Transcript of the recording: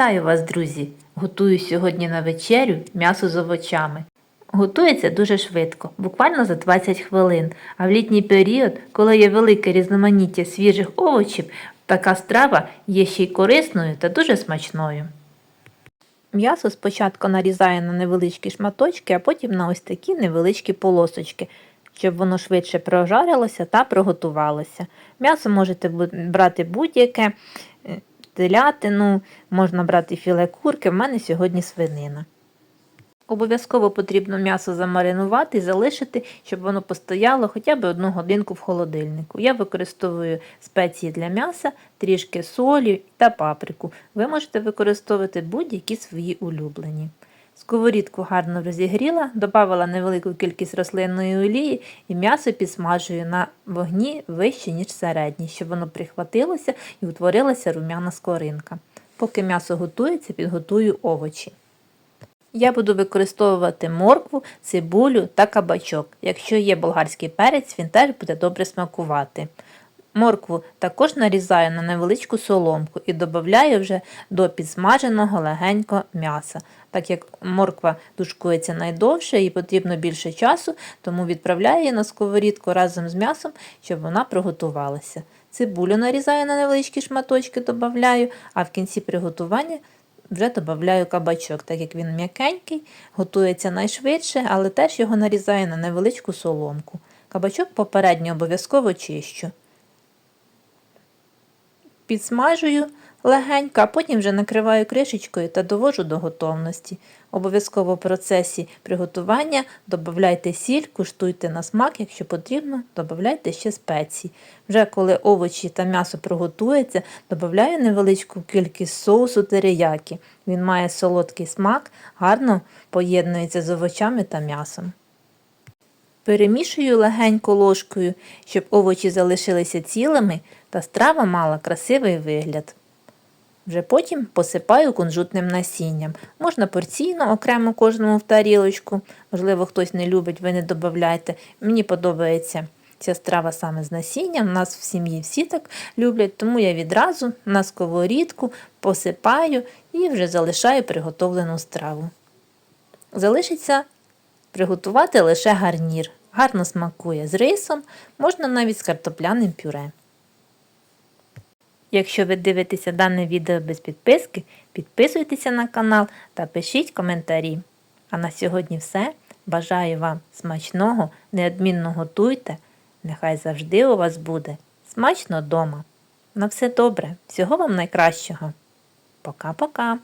Вітаю вас, друзі! Готую сьогодні на вечерю м'ясо з овочами. Готується дуже швидко, буквально за 20 хвилин. А в літній період, коли є велике різноманіття свіжих овочів, така страва є ще й корисною та дуже смачною. М'ясо спочатку нарізаю на невеличкі шматочки, а потім на ось такі невеличкі полосочки, щоб воно швидше прожарилося та приготувалося. М'ясо можете брати будь-яке, телятину, можна брати філе курки, в мене сьогодні свинина. Обов'язково потрібно м'ясо замаринувати і залишити, щоб воно постояло хоча б одну годинку в холодильнику. Я використовую спеції для м'яса, трішки солі та паприку. Ви можете використовувати будь-які свої улюблені. Сковорідку гарно розігріла, додавала невелику кількість рослинної олії і м'ясо підсмажую на вогні вище, ніж середній, щоб воно прихватилося і утворилася рум'яна скоринка. Поки м'ясо готується, підготую овочі. Я буду використовувати моркву, цибулю та кабачок. Якщо є болгарський перець, він теж буде добре смакувати. Моркву також нарізаю на невеличку соломку і додаю вже до підсмаженого легенько м'яса. Так як морква тушкується найдовше і потрібно більше часу, тому відправляю її на сковорідку разом з м'ясом, щоб вона приготувалася. Цибулю нарізаю на невеличкі шматочки, додаю, а в кінці приготування вже додаю кабачок, так як він м'якенький, готується найшвидше, але теж його нарізаю на невеличку соломку. Кабачок попередньо обов'язково чищу. Підсмажую легенько, а потім вже накриваю кришечкою та довожу до готовності. Обов'язково в процесі приготування додавайте сіль, куштуйте на смак, якщо потрібно, додавайте ще спеції. Вже коли овочі та м'ясо приготується, додаю невеличку кількість соусу териякі. Він має солодкий смак, гарно поєднується з овочами та м'ясом. Перемішую легенько ложкою, щоб овочі залишилися цілими та страва мала красивий вигляд. Вже потім посипаю кунжутним насінням. Можна порційно, окремо кожному в тарілочку. Можливо, хтось не любить, ви не додавайте. Мені подобається ця страва саме з насінням. У нас в сім'ї всі так люблять, тому я відразу на сковорідку посипаю і вже залишаю приготовлену страву. Залишиться приготувати лише гарнір. Гарно смакує з рисом, можна навіть з картопляним пюре. Якщо ви дивитеся дане відео без підписки, підписуйтеся на канал та пишіть коментарі. А на сьогодні все. Бажаю вам смачного, неодмінно готуйте. Нехай завжди у вас буде смачно дома. На все добре, всього вам найкращого. Пока-пока!